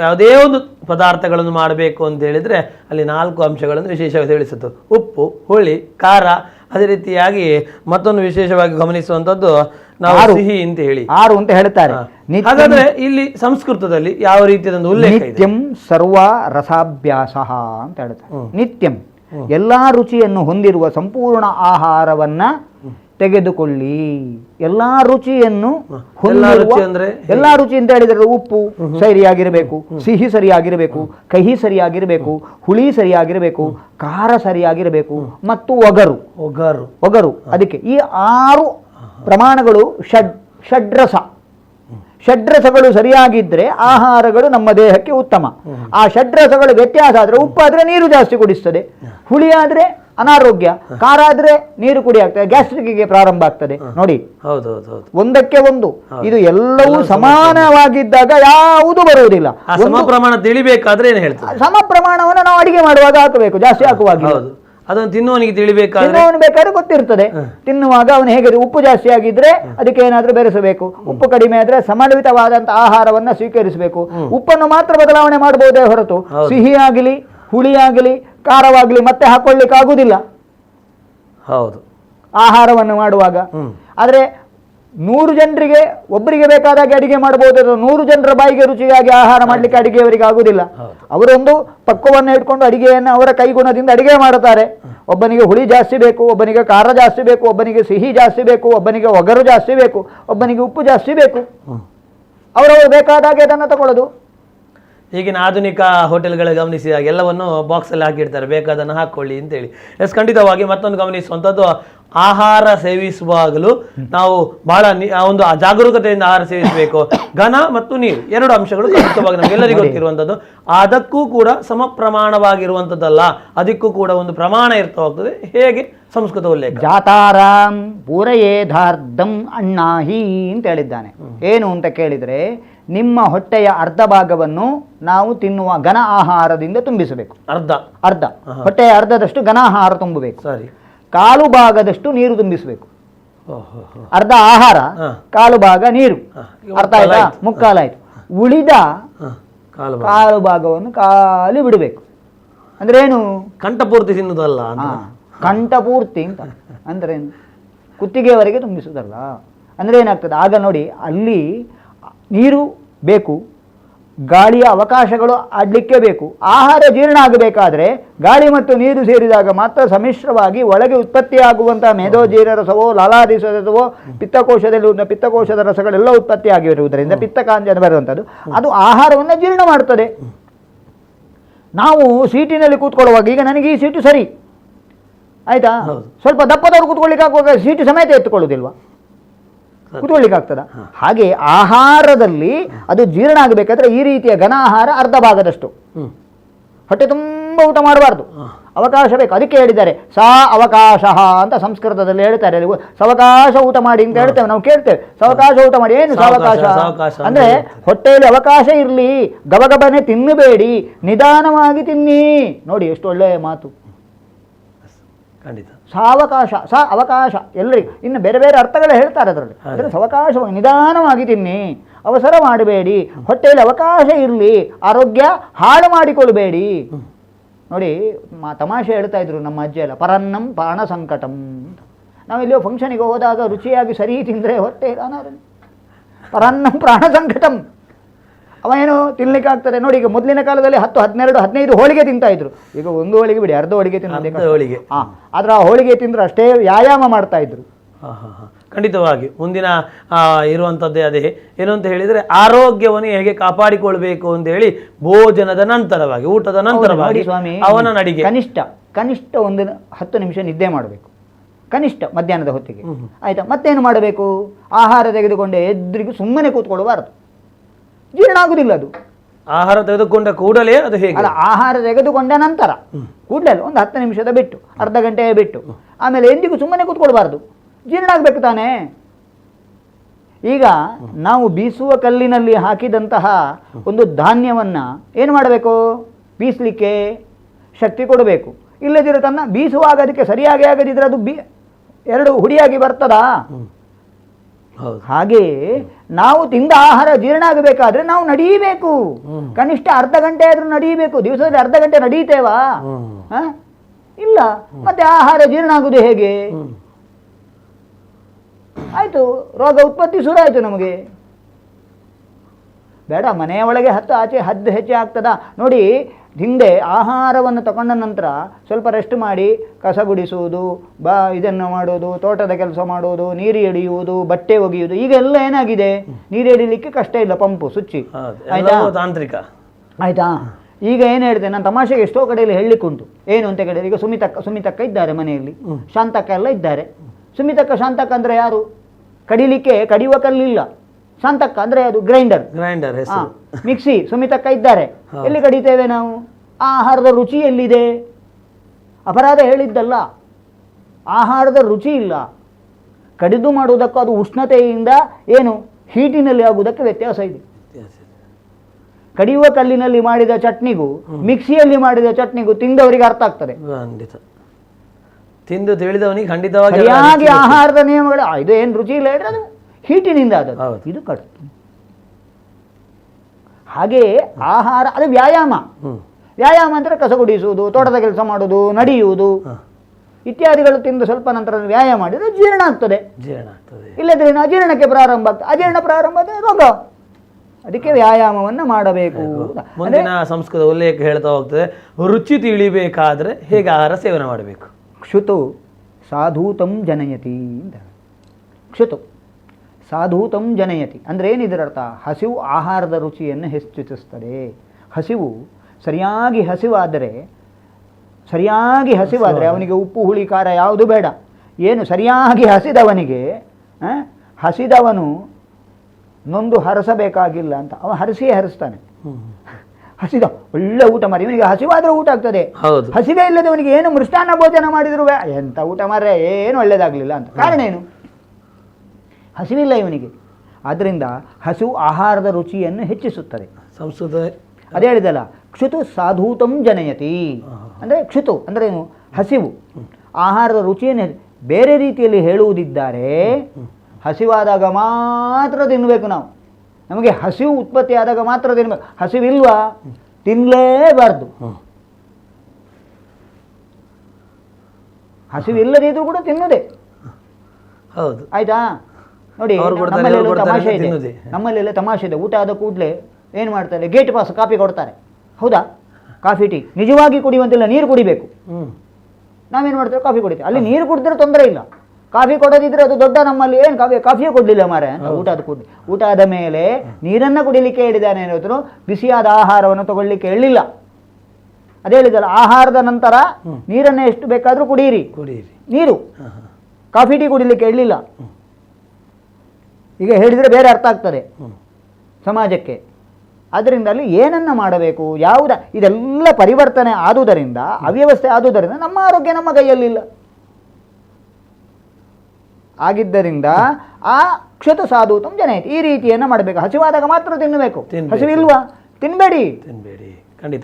ಯಾವುದೇ ಒಂದು ಪದಾರ್ಥಗಳನ್ನು ಮಾಡಬೇಕು ಅಂತ ಹೇಳಿದ್ರೆ ಅಲ್ಲಿ ನಾಲ್ಕು ಅಂಶಗಳನ್ನು ವಿಶೇಷವಾಗಿ ತಿಳಿಸುತ್ತೆ. ಉಪ್ಪು ಹುಳಿ ಖಾರ ಅದೇ ರೀತಿಯಾಗಿ ಮತ್ತೊಂದು ವಿಶೇಷವಾಗಿ ಗಮನಿಸುವಂತದ್ದು ನಾವು ಸಿಹಿ ಅಂತ ಹೇಳಿ. ಆರು ಅಂತ ಹೇಳ್ತಾರೆ. ಹಾಗಾದ್ರೆ ಇಲ್ಲಿ ಸಂಸ್ಕೃತದಲ್ಲಿ ಯಾವ ರೀತಿಯ ಉಲ್ಲೇಖ ನಿತ್ಯಂ ಸರ್ವ ರಸಾಭ್ಯಾಸ ಅಂತ ಹೇಳ್ತಾರೆ. ನಿತ್ಯಂ ಎಲ್ಲಾ ರುಚಿಯನ್ನು ಹೊಂದಿರುವ ಸಂಪೂರ್ಣ ಆಹಾರವನ್ನ ತೆಗೆದುಕೊಳ್ಳಿ. ಎಲ್ಲಾ ರುಚಿಯನ್ನು ರುಚಿ ಅಂದ್ರೆ ಎಲ್ಲಾ ರುಚಿ ಅಂತ ಹೇಳಿದ್ರೆ ಉಪ್ಪು ಸರಿಯಾಗಿರಬೇಕು ಸಿಹಿ ಸರಿಯಾಗಿರಬೇಕು ಕಹಿ ಸರಿಯಾಗಿರಬೇಕು ಹುಳಿ ಸರಿಯಾಗಿರಬೇಕು ಖಾರ ಸರಿಯಾಗಿರಬೇಕು ಮತ್ತು ಒಗರು. ಒಗರು. ಒಗರು. ಅದಕ್ಕೆ ಈ ಆರು ಪ್ರಮಾಣಗಳು ಷಡ್ ಷಡ್ರಸ. ಷಡ್ರಸಗಳು ಸರಿಯಾಗಿದ್ರೆ ಆಹಾರಗಳು ನಮ್ಮ ದೇಹಕ್ಕೆ ಉತ್ತಮ. ಆ ಷಡ್ರಸಗಳು ವ್ಯತ್ಯಾಸ ಆದ್ರೆ ಉಪ್ಪಾದರೆ ನೀರು ಜಾಸ್ತಿ ಕುಡಿಸ್ತದೆ. ಹುಳಿ ಆದ್ರೆ ಅನಾರೋಗ್ಯ ಖಾರ ಆದ್ರೆ ನೀರು ಕುಡಿ ಆಗ್ತದೆ ಗ್ಯಾಸ್ಟ್ರಿಕ್ಗೆ ಪ್ರಾರಂಭ ಆಗ್ತದೆ. ನೋಡಿ ಒಂದಕ್ಕೆ ಒಂದು. ಇದು ಎಲ್ಲವೂ ಸಮಾನವಾಗಿದ್ದಾಗ ಯಾವುದು ಬರುವುದಿಲ್ಲ. ಸಮ ಪ್ರಮಾಣ ತಿಳಿಬೇಕಾದ್ರೆ ಏನು ಹೇಳ್ತಾರೆ? ಸಮ ಪ್ರಮಾಣವನ್ನು ನಾವು ಅಡಿಗೆ ಮಾಡುವಾಗ ಹಾಕಬೇಕು ಜಾಸ್ತಿ ಹಾಕುವಾಗ ಅದನ್ನು ತಿನ್ನುವನಿಗೆ ತಿಳಿಬೇಕಾದ್ರೆ? ತಿನ್ನುವನು ಬೇಕಾದ್ರೆ ಗೊತ್ತಿರ್ತದೆ. ತಿನ್ನುವಾಗ ಅವನು ಹೇಗೆ ಉಪ್ಪು ಜಾಸ್ತಿ ಆಗಿದ್ರೆ ಅದಕ್ಕೆ ಏನಾದರೂ ಬೆರೆಸಬೇಕು. ಉಪ್ಪು ಕಡಿಮೆ ಆದ್ರೆ ಸಮನ್ವಿತವಾದಂತಹ ಆಹಾರವನ್ನ ಸ್ವೀಕರಿಸಬೇಕು. ಉಪ್ಪನ್ನು ಮಾತ್ರ ಬದಲಾವಣೆ ಮಾಡಬಹುದೇ ಹೊರತು. ಸಿಹಿ ಆಗಲಿ ಹುಳಿ ಆಗಲಿ ಖಾರವಾಗಲಿ ಮತ್ತೆ ಹಾಕೊಳ್ಳಿಕ್ಕೆ ಆಗುದಿಲ್ಲ. ಹೌದು. ಆಹಾರವನ್ನು ಮಾಡುವಾಗ. ಆದರೆ ನೂರು ಜನರಿಗೆ ಒಬ್ಬರಿಗೆ ಬೇಕಾದಾಗೆ ಅಡಿಗೆ ಮಾಡಬಹುದು ನೂರು ಜನರ ಬಾಯಿಗೆ ರುಚಿಯಾಗಿ ಆಹಾರ ಮಾಡಲಿಕ್ಕೆ ಅಡಿಗೆಯವರಿಗೆ ಆಗುದಿಲ್ಲ. ಅವರೊಂದು ಪಕ್ವವನ್ನು ಇಟ್ಕೊಂಡು ಅಡಿಗೆಯನ್ನು ಅವರ ಕೈಗುಣದಿಂದ ಅಡಿಗೆ ಮಾಡುತ್ತಾರೆ. ಒಬ್ಬನಿಗೆ ಹುಳಿ ಜಾಸ್ತಿ ಬೇಕು ಒಬ್ಬನಿಗೆ ಖಾರ ಜಾಸ್ತಿ ಬೇಕು ಒಬ್ಬನಿಗೆ ಸಿಹಿ ಜಾಸ್ತಿ ಬೇಕು ಒಬ್ಬನಿಗೆ ಒಗರು ಜಾಸ್ತಿ ಬೇಕು ಒಬ್ಬನಿಗೆ ಉಪ್ಪು ಜಾಸ್ತಿ ಬೇಕು. ಅವರವರು ಬೇಕಾದಾಗೆ ಅದನ್ನು ತಗೊಳ್ಳೋದು. ಈಗಿನ ಆಧುನಿಕ ಹೋಟೆಲ್ಗಳ ಗಮನಿಸಿದಾಗ ಎಲ್ಲವನ್ನು ಬಾಕ್ಸಲ್ಲಿ ಹಾಕಿಡ್ತಾರೆ ಬೇಕಾದನ್ನು ಹಾಕೊಳ್ಳಿ ಅಂತೇಳಿ. ಎಸ್ ಖಂಡಿತವಾಗಿ ಮತ್ತೊಂದು ಗಮನಿಸುವಂಥದ್ದು ಆಹಾರ ಸೇವಿಸುವಾಗಲೂ ನಾವು ಬಹಳ ಒಂದು ಜಾಗರೂಕತೆಯಿಂದ ಆಹಾರ ಸೇವಿಸಬೇಕು. ಘನ ಮತ್ತು ನೀರು ಎರಡು ಅಂಶಗಳು ಖಂಡಿತವಾಗಿ ನಮಗೆಲ್ಲರಿಗೂ ಗೊತ್ತಿರುವಂಥದ್ದು. ಅದಕ್ಕೂ ಕೂಡ ಸಮ ಪ್ರಮಾಣವಾಗಿರುವಂಥದ್ದಲ್ಲ ಅದಕ್ಕೂ ಕೂಡ ಒಂದು ಪ್ರಮಾಣ ಇರ್ತಾ ಹೋಗ್ತದೆ ಹೇಗೆ? ಸಂಸ್ಕೃತ ಉಲ್ಲೇಖ. ಜಾತಾರಾಮ್ ಪೂರಯೇಧಾರ್ಧಂ ಅಣ್ಣಾಹಿ ಅಂತ ಹೇಳಿದ್ದಾನೆ. ಏನು ಅಂತ ಕೇಳಿದರೆ ನಿಮ್ಮ ಹೊಟ್ಟೆಯ ಅರ್ಧ ಭಾಗವನ್ನು ನಾವು ತಿನ್ನುವ ಘನ ಆಹಾರದಿಂದ ತುಂಬಿಸಬೇಕು. ಅರ್ಧ. ಅರ್ಧ. ಹೊಟ್ಟೆಯ ಅರ್ಧದಷ್ಟು ಘನ ಆಹಾರ ತುಂಬಬೇಕು. ಸರಿ. ಕಾಲು ಭಾಗದಷ್ಟು ನೀರು ತುಂಬಿಸಬೇಕು. ಅರ್ಧ ಆಹಾರ. ಕಾಲು ಭಾಗ ನೀರು. ಅರ್ಧ ಅರ್ಥ ಆಯ್ತಾ? ಮುಕ್ಕಾಲಾಯ್ತು. ಉಳಿದ ಕಾಲು ಭಾಗ. ಕಾಲು ಭಾಗವನ್ನು ಖಾಲಿ ಬಿಡಬೇಕು. ಅಂದ್ರೆ ಏನು? ಕಂಠಪೂರ್ತಿ ತಿನ್ನುವುದಲ್ಲ ಕಂಠಪೂರ್ತಿ ಅಂತ. ಅಂದ್ರೆ ಕುತ್ತಿಗೆವರೆಗೆ ತುಂಬಿಸುವುದಲ್ಲ ಅಂದ್ರೆ ಏನಾಗ್ತದೆ? ಆಗ ನೋಡಿ ಅಲ್ಲಿ ನೀರು ಬೇಕು ಗಾಳಿಯ ಅವಕಾಶಗಳು ಆಡಲಿಕ್ಕೆ ಬೇಕು ಆಹಾರ ಜೀರ್ಣ ಆಗಬೇಕಾದರೆ ಗಾಳಿ ಮತ್ತು ನೀರು ಸೇರಿದಾಗ ಮಾತ್ರ ಸಮ್ಮಿಶ್ರವಾಗಿ ಒಳಗೆ ಉತ್ಪತ್ತಿಯಾಗುವಂಥ ಮೇಧೋಜೀರ ರಸವೋ ಲಾಲಾದಿಸ ರಸವೋ ಪಿತ್ತಕೋಶದಲ್ಲಿ ಪಿತ್ತಕೋಶದ ರಸಗಳೆಲ್ಲ ಉತ್ಪತ್ತಿಯಾಗಿರುವುದರಿಂದ ಆಗಿರುವುದರಿಂದ ಪಿತ್ತಕಾಂಜನ ಬರುವಂಥದ್ದು. ಅದು ಆಹಾರವನ್ನು ಜೀರ್ಣ ಮಾಡುತ್ತದೆ ನಾವು ಸೀಟಿನಲ್ಲಿ ಕೂತ್ಕೊಳ್ಳುವಾಗ ಈಗ ನನಗೆ ಈ ಸೀಟು ಸರಿ. ಆಯಿತಾ? ಸ್ವಲ್ಪ ದಪ್ಪದವರು ಕೂತ್ಕೊಳ್ಳಿಕ್ಕೆ ಆಗುವಾಗ ಸೀಟು ಸಮೇತ ಎತ್ತುಕೊಳ್ಳೋದಿಲ್ವಾ ಕೂತ್ಕೊಳ್ಳಿಕ್ಕೆ ಆಗ್ತದ ಹಾಗೆ ಆಹಾರದಲ್ಲಿ ಅದು ಜೀರ್ಣ ಆಗಬೇಕಾದ್ರೆ ಈ ರೀತಿಯ ಘನ ಆಹಾರ ಅರ್ಧ ಭಾಗದಷ್ಟು. ಹೊಟ್ಟೆ ತುಂಬ ಊಟ ಮಾಡಬಾರ್ದು. ಅವಕಾಶ ಬೇಕು. ಅದಕ್ಕೆ ಹೇಳಿದ್ದಾರೆ ಸಾ ಅವಕಾಶ ಅಂತ ಸಂಸ್ಕೃತದಲ್ಲಿ ಹೇಳ್ತಾರೆ. ಸವಕಾಶ ಊಟ ಮಾಡಿ ಅಂತ ಹೇಳ್ತೇವೆ. ನಾವು ಕೇಳ್ತೇವೆ. ಸವಕಾಶ ಊಟ ಮಾಡಿ ಏನು ಸಾವಕಾಶ ಅಂದ್ರೆ ಹೊಟ್ಟೆಯಲ್ಲಿ ಅವಕಾಶ ಇರಲಿ. ಗಬಗಬನೆ ತಿನ್ನಬೇಡಿ. ನಿಧಾನವಾಗಿ ತಿನ್ನಿ. ನೋಡಿ ಎಷ್ಟು ಒಳ್ಳೆಯ ಮಾತು. ಖಂಡಿತ. ಸಾವಕಾಶ ಸ ಅವಕಾಶ. ಎಲ್ಲರಿಗೂ ಇನ್ನು ಬೇರೆ ಬೇರೆ ಅರ್ಥಗಳು ಹೇಳ್ತಾರೆ ಅದರಲ್ಲಿ. ಅಂದರೆ ಸವಕಾಶವಾಗಿ ನಿಧಾನವಾಗಿ ತಿನ್ನಿ ಅವಸರ ಮಾಡಬೇಡಿ ಹೊಟ್ಟೆಯಲ್ಲಿ ಅವಕಾಶ ಇರಲಿ ಆರೋಗ್ಯ ಹಾಳು ಮಾಡಿಕೊಳ್ಬೇಡಿ. ನೋಡಿ ಮಾ ತಮಾಷೆ ಹೇಳ್ತಾ ಇದ್ರು ನಮ್ಮ ಅಜ್ಜಿ ಎಲ್ಲ ಪರನ್ನಂ ಪ್ರಾಣ ಸಂಕಟಂ ಅಂತ. ನಾವು ಇಲ್ಲಿಯೋ ಫಂಕ್ಷನಿಗೆ ಹೋದಾಗ ರುಚಿಯಾಗಿ ಸರಿ ತಿಂದರೆ ಹೊಟ್ಟೆ ಅನಾರೋಗ್ಯ. ಪರನ್ನಂ ಪ್ರಾಣ ಸಂಕಟಂ. ಅವ ಏನು ತಿನ್ಲಿಕ್ಕೆ ಆಗ್ತದೆ. ನೋಡಿ ಈಗ ಮೊದಲಿನ ಕಾಲದಲ್ಲಿ ಹತ್ತು ಹದಿನೆರಡು ಹದಿನೈದು ಹೋಳಿಗೆ ತಿಂತಾ ಇದ್ರು. ಈಗ ಒಂದು ಹೋಳಿಗೆ ಬಿಡಿ ಅರ್ಧ ಹೋಳಿಗೆ ಅರ್ಧ ಹೋಳಿಗೆ. ಹಾ ಆದ್ರೆ ಆ ಹೋಳಿಗೆ ತಿಂದ್ರೆ ಅಷ್ಟೇ ವ್ಯಾಯಾಮ ಮಾಡ್ತಾ ಇದ್ರು. ಹಾ, ಹಾ, ಹಾ. ಖಂಡಿತವಾಗಿ ಮುಂದಿನ ಇರುವಂಥದ್ದೇ ಅದೇ. ಏನು ಅಂತ ಹೇಳಿದರೆ ಆರೋಗ್ಯವನ್ನು ಹೇಗೆ ಕಾಪಾಡಿಕೊಳ್ಬೇಕು ಅಂತ ಹೇಳಿ ಭೋಜನದ ನಂತರವಾಗಿ ಊಟದ ನಂತರವಾಗಿ ಸ್ವಾಮಿ ಅವನ ನಡಿಗೆ. ಕನಿಷ್ಠ ಕನಿಷ್ಠ ಒಂದು ಹತ್ತು ನಿಮಿಷ ನಿದ್ದೆ ಮಾಡಬೇಕು. ಕನಿಷ್ಠ ಮಧ್ಯಾಹ್ನದ ಹೊತ್ತಿಗೆ. ಆಯಿತಾ? ಮತ್ತೇನು ಮಾಡಬೇಕು? ಆಹಾರ ತೆಗೆದುಕೊಂಡೆ ಎದ್ರಿಗೂ ಸುಮ್ಮನೆ ಕೂತ್ಕೊಳ್ಳಬಾರದು. ಜೀರ್ಣ ಆಗುದಿಲ್ಲ ಅದು. ಆಹಾರ ತೆಗೆದುಕೊಂಡ ಕೂಡಲೇ ಅದು ಹೇಗೆ? ಅಲ್ಲ ಆಹಾರ ತೆಗೆದುಕೊಂಡ ನಂತರ ಕೂಡಲೇ ಒಂದು ಹತ್ತು ನಿಮಿಷದ ಬಿಟ್ಟು ಅರ್ಧ ಗಂಟೆ ಬಿಟ್ಟು ಆಮೇಲೆ ಎಂದಿಗೂ ಸುಮ್ಮನೆ ಕೂತ್ಕೊಳ್ಬಾರ್ದು. ಜೀರ್ಣ ಆಗಬೇಕು ತಾನೇ? ಈಗ ನಾವು ಬೀಸುವ ಕಲ್ಲಿನಲ್ಲಿ ಹಾಕಿದಂತಹ ಒಂದು ಧಾನ್ಯವನ್ನ ಏನು ಮಾಡಬೇಕು? ಬೀಸಲಿಕ್ಕೆ ಶಕ್ತಿ ಕೊಡಬೇಕು. ಇಲ್ಲದಿರೋ ತನ್ನ ಬೀಸುವಾಗ ಅದಕ್ಕೆ ಸರಿಯಾಗಿ ಆಗದಿದ್ರೆ ಅದು ಬಿ ಎರಡು ಹುಡಿಯಾಗಿ ಬರ್ತದಾ? ಹಾಗೆಯೇ ನಾವು ತಿಂದ ಆಹಾರ ಜೀರ್ಣ ಆಗಬೇಕಾದ್ರೆ ನಾವು ನಡೀಬೇಕು. ಕನಿಷ್ಠ ಅರ್ಧ ಗಂಟೆ ಆದ್ರೂ ನಡೀಬೇಕು. ದಿವಸದಲ್ಲಿ ಅರ್ಧ ಗಂಟೆ ನಡೀತೇವಾ? ಇಲ್ಲ. ಮತ್ತೆ ಆಹಾರ ಜೀರ್ಣ ಆಗುದು ಹೇಗೆ? ಆಯ್ತು. ರೋಗ ಉತ್ಪತ್ತಿ ಶುರು ಆಯ್ತು ನಮಗೆ. ಬೇಡ ಮನೆಯ ಒಳಗೆ ಹತ್ತು ಆಚೆ ಹದ್ದು ಹೆಚ್ಚೆ ಆಗ್ತದ? ನೋಡಿ ಹಿಂದೆ ಆಹಾರವನ್ನು ತಗೊಂಡ ನಂತರ ಸ್ವಲ್ಪ ರೆಸ್ಟ್ ಮಾಡಿ ಕಸ ಗುಡಿಸುವುದು ಬಾ ಇದನ್ನು ಮಾಡೋದು ತೋಟದ ಕೆಲಸ ಮಾಡೋದು ನೀರು ಎಳೆಯುವುದು ಬಟ್ಟೆ ಒಗೆಯುವುದು ಈಗ ಎಲ್ಲ ಏನಾಗಿದೆ? ನೀರು ಎಡಿಲಿಕ್ಕೆ ಕಷ್ಟ ಇಲ್ಲ ಪಂಪು ಸುಚ್ಚಿ. ಆಯ್ತಾ? ತಾಂತ್ರಿಕ. ಆಯ್ತಾ? ಈಗ ಏನು ಹೇಳಿದೆ ನಾನು ತಮಾಷೆಗೆ ಎಷ್ಟೋ ಕಡೆಯಲ್ಲಿ ಹೇಳಲಿಕ್ಕುಂಟು ಏನು ಅಂತ ಕೇಳಿದ್ರೆ ಈಗ ಸುಮಿತಕ್ಕ ಸುಮಿತಕ್ಕ ಇದ್ದಾರೆ ಮನೆಯಲ್ಲಿ. ಶಾಂತಕ್ಕ ಎಲ್ಲ ಇದ್ದಾರೆ. ಸುಮಿತಕ್ಕ ಶಾಂತಕ್ಕ ಅಂದ್ರೆ ಯಾರು? ಕಡಿಲಿಕ್ಕೆ ಕಡಿಯುವ ಕಲ್ಲಿಲ್ಲ. ಶಾಂತಕ್ಕ ಅಂದ್ರೆ ಅದು ಗ್ರೈಂಡರ್. ಗ್ರೈಂಡರ್ ಹೆಸರು. ಮಿಕ್ಸಿ ಸುಮಿತಕ್ಕ ಇದ್ದಾರೆ. ಎಲ್ಲಿ ಕಡಿತೇವೆ ನಾವು? ಆಹಾರದ ರುಚಿ ಎಲ್ಲಿದೆ? ಅಪರಾಧ ಹೇಳಿದ್ದಲ್ಲ. ಆಹಾರದ ರುಚಿ ಇಲ್ಲ. ಕಡಿದು ಮಾಡುವುದಕ್ಕೂ ಅದು ಉಷ್ಣತೆಯಿಂದ ಏನು ಹೀಟಿನಲ್ಲಿ ಆಗುವುದಕ್ಕೆ ವ್ಯತ್ಯಾಸ ಇದೆ. ಕಡಿಯುವ ಕಲ್ಲಿನಲ್ಲಿ ಮಾಡಿದ ಚಟ್ನಿಗೂ ಮಿಕ್ಸಿಯಲ್ಲಿ ಮಾಡಿದ ಚಟ್ನಿಗೂ ತಿಂದವರಿಗೆ ಅರ್ಥ ಆಗ್ತದೆ. ಖಂಡಿತ. ತಿಂದು ತಿಳಿದವನಿಗೆ ಖಂಡಿತವಾಗಿ. ಆಹಾರದ ನಿಯಮಗಳು ಇದು ಏನು ರುಚಿ ಇಲ್ಲ ಹೇಳಿದ್ರೆ ಅದು ಹೀಟಿನಿಂದ ಆದದ್ದು. ಇದು ಕಟ್ಟು ಹಾಗೆಯೇ ಆಹಾರ ಅದು ವ್ಯಾಯಾಮ. ವ್ಯಾಯಾಮ ಅಂದರೆ ಕಸ ಗುಡಿಸುವುದು ತೋಟದ ಕೆಲಸ ಮಾಡುವುದು ನಡೆಯುವುದು. ಇತ್ಯಾದಿಗಳು ತಿಂದು ಸ್ವಲ್ಪ ನಂತರ ವ್ಯಾಯಾಮ ಮಾಡಿದರೆ ಜೀರ್ಣ ಆಗ್ತದೆ. ಜೀರ್ಣ ಆಗ್ತದೆ. ಇಲ್ಲದ್ರೆ ಅಜೀರ್ಣಕ್ಕೆ ಪ್ರಾರಂಭ ಆಗ್ತದೆ. ಅಜೀರ್ಣ ಪ್ರಾರಂಭ ಆದರೆ ರೋಗ. ಅದಕ್ಕೆ ವ್ಯಾಯಾಮವನ್ನು ಮಾಡಬೇಕು. ಮುಂದಿನ ಸಂಸ್ಕೃತ ಉಲ್ಲೇಖ ಹೇಳ್ತಾ ಹೋಗ್ತದೆ ರುಚಿ ತಿಳಿಬೇಕಾದ್ರೆ ಹೇಗೆ ಆಹಾರ ಸೇವನೆ ಮಾಡಬೇಕು? ಕ್ಷುತು ಸಾಧೂತಂ ಜನಯತಿ ಅಂತ. ಕ್ಷುತು. ಸಾಧೂತಂ ಜನಯತಿ. ಅಂದರೆ ಏನಿದರರ್ಥ ಹಸಿವು ಆಹಾರದ ರುಚಿಯನ್ನು ಹೆಚ್ಚಿಸುತ್ತದೆ. ಹಸಿವು ಸರಿಯಾಗಿ ಹಸಿವಾದರೆ ಸರಿಯಾಗಿ ಹಸಿವಾದರೆ ಅವನಿಗೆ ಉಪ್ಪು ಹುಳಿ ಖಾರ ಯಾವುದು ಬೇಡ. ಏನು ಸರಿಯಾಗಿ ಹಸಿದವನಿಗೆ ಹಸಿದವನು ನೊಂದು ಹರಸಬೇಕಾಗಿಲ್ಲ ಅಂತ. ಅವ ಹರಸಿಯೇ ಹರಿಸ್ತಾನೆ. ಹಸಿದ ಒಳ್ಳೆ ಊಟ ಮಾಡಿ. ಇವನಿಗೆ ಹಸಿವಾದ್ರೆ ಊಟ ಆಗ್ತದೆ. ಹೌದು. ಹಸಿವೆ ಇಲ್ಲದವನಿಗೆ ಏನು ಮೃಷ್ಟಾನ್ನ ಭೋಜನ ಮಾಡಿದ್ರು ಎಂತ ಊಟ ಮಾರ್ರೆ? ಏನು ಒಳ್ಳೇದಾಗಲಿಲ್ಲ ಅಂತ. ಕಾರಣ ಏನು? ಹಸಿವಿಲ್ಲ ಇವನಿಗೆ. ಆದ್ದರಿಂದ ಹಸಿವು ಆಹಾರದ ರುಚಿಯನ್ನು ಹೆಚ್ಚಿಸುತ್ತದೆ. ಸಂಸ್ಕೃತ ಅದೇ ಹೇಳಿದಲ್ಲ ಕ್ಷುತು ಸಾಧೂತಂ ಜನಯತಿ. ಅಂದರೆ ಕ್ಷುತು ಅಂದರೆ ಏನು? ಹಸಿವು. ಆಹಾರದ ರುಚಿಯನ್ನು ಬೇರೆ ರೀತಿಯಲ್ಲಿ ಹೇಳುವುದಿದ್ದಾರೆ ಹಸಿವಾದಾಗ ಮಾತ್ರ ತಿನ್ನಬೇಕು ನಾವು. ನಮಗೆ ಹಸಿವು ಉತ್ಪತ್ತಿ ಆದಾಗ ಮಾತ್ರ ತಿನ್ನಬೇಕು ಹಸಿವಿಲ್ವಾ? ತಿನ್ನಲೇಬಾರ್ದು ಹಸಿವಿಲ್ಲದಿದ್ದರೂ ಕೂಡ ತಿನ್ನದೆ. ಹೌದು. ಆಯ್ತಾ? ನೋಡಿ ನಮ್ಮಲ್ಲೆಲ್ಲ ತಮಾಷೆ ಇದೆ. ನಮ್ಮಲ್ಲೆಲ್ಲ ತಮಾಷೆ ಇದೆ. ಊಟ ಆದ ಕೂಡಲೇ ಏನು ಮಾಡ್ತಾರೆ? ಗೇಟ್ ಪಾಸ್ ಕಾಫಿ ಕೊಡ್ತಾರೆ. ಹೌದಾ? Coffee tea. ನಿಜವಾಗಿ ಕುಡಿಯುವಂತಿಲ್ಲ ನೀರು ಕುಡಿಬೇಕು. ನಾವೇನು ಮಾಡ್ತೇವೆ? ಕಾಫಿ ಕುಡಿತೀವಿ. ಅಲ್ಲಿ ನೀರು ಕುಡಿದ್ರೆ ತೊಂದರೆ ಇಲ್ಲ. ಕಾಫಿ ಕೊಡೋದಿದ್ರೆ ಅದು ದೊಡ್ಡ ನಮ್ಮಲ್ಲಿ ಏನು ಕಾಫಿ ಕಾಫಿಯೇ ಕೊಡಲಿಲ್ಲ ಮಾರೆ ಅಂತ ಊಟ ಆದ ಕೂಡಲೇ. ಊಟ ಆದ ಮೇಲೆ ನೀರನ್ನು ಕುಡಿಲಿಕ್ಕೆ ಹೇಳಿದ್ದಾನೆ ಏನಾದ್ರು ಬಿಸಿಯಾದ ಆಹಾರವನ್ನು ತಗೊಳ್ಳಿಕ್ಕೆ ಹೇಳಿಲ್ಲ. ಅದೇ ಹೇಳಿದಲ್ಲ ಆಹಾರದ ನಂತರ ನೀರನ್ನು ಎಷ್ಟು ಬೇಕಾದರೂ ಕುಡಿಯಿರಿ ಕುಡಿಯಿರಿ ನೀರು. ಕಾಫಿ ಟೀ ಕುಡಿಲಿಕ್ಕೆ ಹೇಳಿಲ್ಲ. ಈಗ ಹೇಳಿದರೆ ಬೇರೆ ಅರ್ಥ ಆಗ್ತದೆ. ಸಮಾಜಕ್ಕೆ. ಅದರಿಂದ ಅಲ್ಲಿ ಏನನ್ನ ಮಾಡಬೇಕು? ಯಾವುದ? ಇದೆಲ್ಲ ಪರಿವರ್ತನೆ ಆದುದರಿಂದ ಅವ್ಯವಸ್ಥೆ ಆದುದರಿಂದ ನಮ್ಮ ಆರೋಗ್ಯ ನಮ್ಮ ಕೈಯಲ್ಲಿಲ್ಲ ಆಗಿದ್ದರಿಂದ ಆ ಕ್ಷತ ಸಾಧೂತಂ ಜನ ಈ ರೀತಿಯನ್ನು ಮಾಡಬೇಕು. ಹಸಿವಾದಾಗ ಮಾತ್ರ ತಿನ್ನಬೇಕು. ಹಸಿವಿಲ್ವಾ? ತಿನ್ಬೇಡಿ. ತಿನ್ಬೇಡಿ. ಖಂಡಿತ.